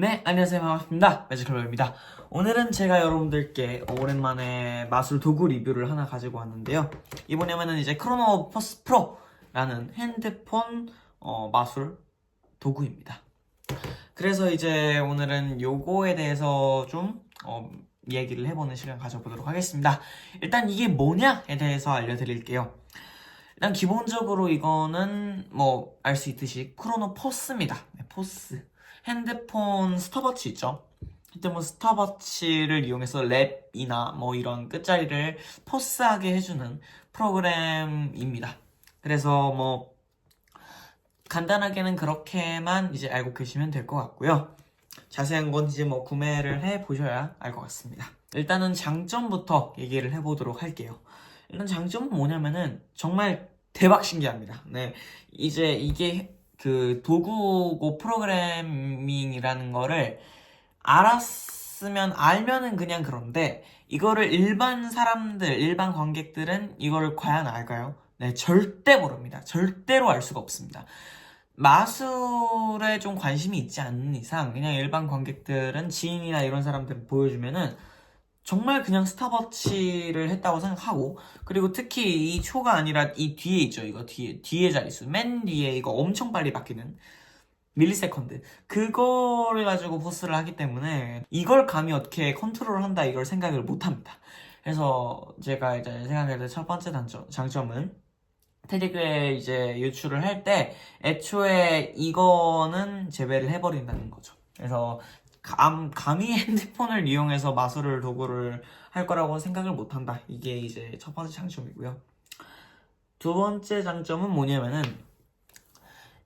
네, 안녕하세요. 반갑습니다. 매직클럽입니다. 오늘은 제가 여러분들께 오랜만에 마술 도구 리뷰를 하나 가지고 왔는데요. 이번에는 이제 크로노 퍼스 프로라는 핸드폰 어, 마술 도구입니다. 그래서 이제 오늘은 요거에 대해서 좀 어, 얘기를 해보는 시간 가져보도록 하겠습니다. 일단 이게 뭐냐에 대해서 알려드릴게요. 일단 기본적으로 이거는 뭐 알 수 있듯이 크로노 포스입니다. 네, 포스. 핸드폰 스탑워치 있죠? 핸드폰 스탑워치를 이용해서 랩이나 뭐 이런 끝자리를 포스하게 해주는 프로그램입니다. 그래서 뭐 간단하게는 그렇게만 이제 알고 계시면 될 것 같고요. 자세한 건 이제 뭐 구매를 해 보셔야 알 것 같습니다. 일단은 장점부터 얘기를 해보도록 할게요. 일단 장점은 뭐냐면은 정말 대박 신기합니다. 네. 이제 이게 그 도구고 프로그래밍이라는 거를 알았으면 알면은 그냥 그런데 이거를 일반 사람들, 일반 관객들은 이거를 과연 알까요? 네, 절대 모릅니다. 절대로 알 수가 없습니다. 마술에 좀 관심이 있지 않는 이상 그냥 일반 관객들은 지인이나 이런 사람들 보여주면은 정말 그냥 스탑워치를 했다고 생각하고 그리고 특히 이 초가 아니라 이 뒤에 있죠. 이거 뒤에 뒤에 자릿수. 맨 뒤에 이거 엄청 빨리 바뀌는 밀리세컨드. 그거를 가지고 포스를 하기 때문에 이걸 감히 어떻게 컨트롤 한다 이걸 생각을 못 합니다. 그래서 제가 이제 생각할 때첫 번째 단점 장점은 테디그에 이제 유출을 할 때 애초에 이거는 제외를 해버린다는 거죠. 그래서 감, 감히 핸드폰을 이용해서 마술을 도구를 할 거라고 생각을 못 한다. 이게 이제 첫 번째 장점이고요. 두 번째 장점은 뭐냐면은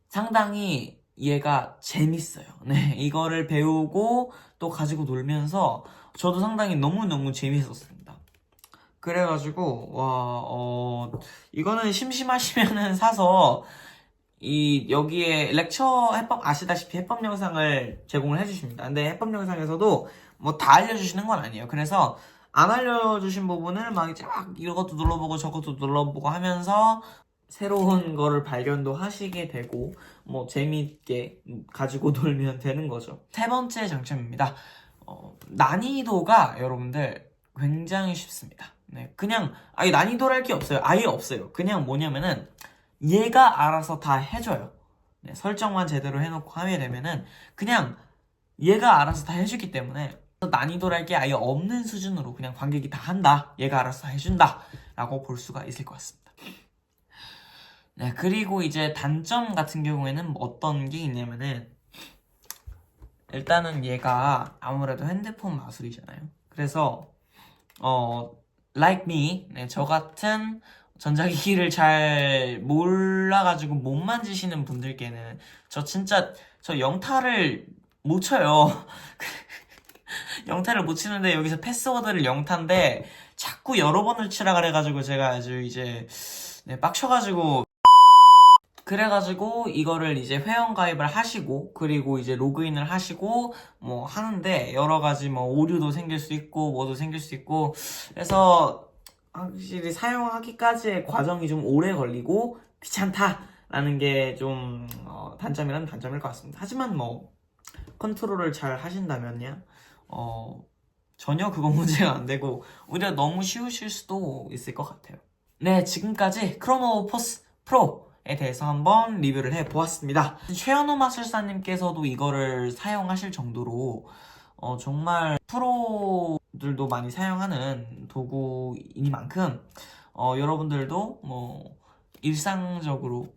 상당히 얘가 재밌어요. 네, 이거를 배우고 또 가지고 놀면서 저도 상당히 너무너무 재밌었습니다. 그래가지고, 와, 어, 이거는 심심하시면은 사서 이 여기에 렉처 해법 아시다시피 해법 영상을 제공을 해주십니다. 근데 해법 영상에서도 뭐 다 알려주시는 건 아니에요. 그래서 안 알려주신 부분을 막 이제 막 이것도 눌러보고 저것도 눌러보고 하면서 새로운 거를 발견도 하시게 되고 뭐 재미있게 가지고 놀면 되는 거죠. 세 번째 장점입니다. 어, 난이도가 여러분들 굉장히 쉽습니다. 네, 그냥 아예 난이도랄 게 없어요. 아예 없어요. 그냥 뭐냐면은 얘가 알아서 다 해줘요. 네, 설정만 제대로 해놓고 하게 되면은 그냥 얘가 알아서 다 해주기 때문에 난이도랄 게 아예 없는 수준으로 그냥 관객이 다 한다. 얘가 알아서 다 해준다. 라고 볼 수가 있을 것 같습니다. 네, 그리고 이제 단점 같은 경우에는 뭐 어떤 게 있냐면은 일단은 얘가 아무래도 핸드폰 마술이잖아요. 그래서 어 like me 네, 저 같은 전자기기를 잘 몰라가지고 못 만지시는 분들께는 저 진짜 저 영타를 못 쳐요. 영타를 못 치는데 여기서 패스워드를 영타인데 자꾸 여러 번을 치라 그래가지고 제가 아주 이제 네, 빡쳐가지고 그래가지고 이거를 이제 회원 가입을 하시고 그리고 이제 로그인을 하시고 뭐 하는데 여러 가지 뭐 오류도 생길 수 있고 뭐도 생길 수 있고 그래서 확실히 사용하기까지의 과정이 좀 오래 걸리고 귀찮다라는 게좀 단점이란 단점일 것 같습니다. 하지만 뭐 컨트롤을 잘 하신다면요, 어, 전혀 그거 문제가 안 되고 오히려 너무 쉬우실 수도 있을 것 같아요. 네, 지금까지 크로노 포스 프로에 대해서 한번 리뷰를 해 보았습니다. 최현우 마술사님께서도 이거를 사용하실 정도로 어, 정말 프로 들도 많이 사용하는 도구이니만큼 어, 여러분들도 뭐 일상적으로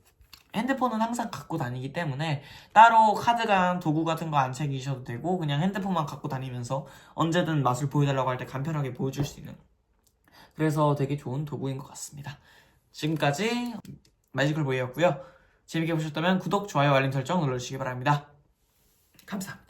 핸드폰은 항상 갖고 다니기 때문에 따로 카드간 도구 같은 거 안 챙기셔도 되고 그냥 핸드폰만 갖고 다니면서 언제든 맛을 보여달라고 할 때 간편하게 보여줄 수 있는 그래서 되게 좋은 도구인 것 같습니다. 지금까지 마지컬 보이였고요. 재밌게 보셨다면 구독, 좋아요, 알림 설정 눌러주시기 바랍니다. 감사합니다.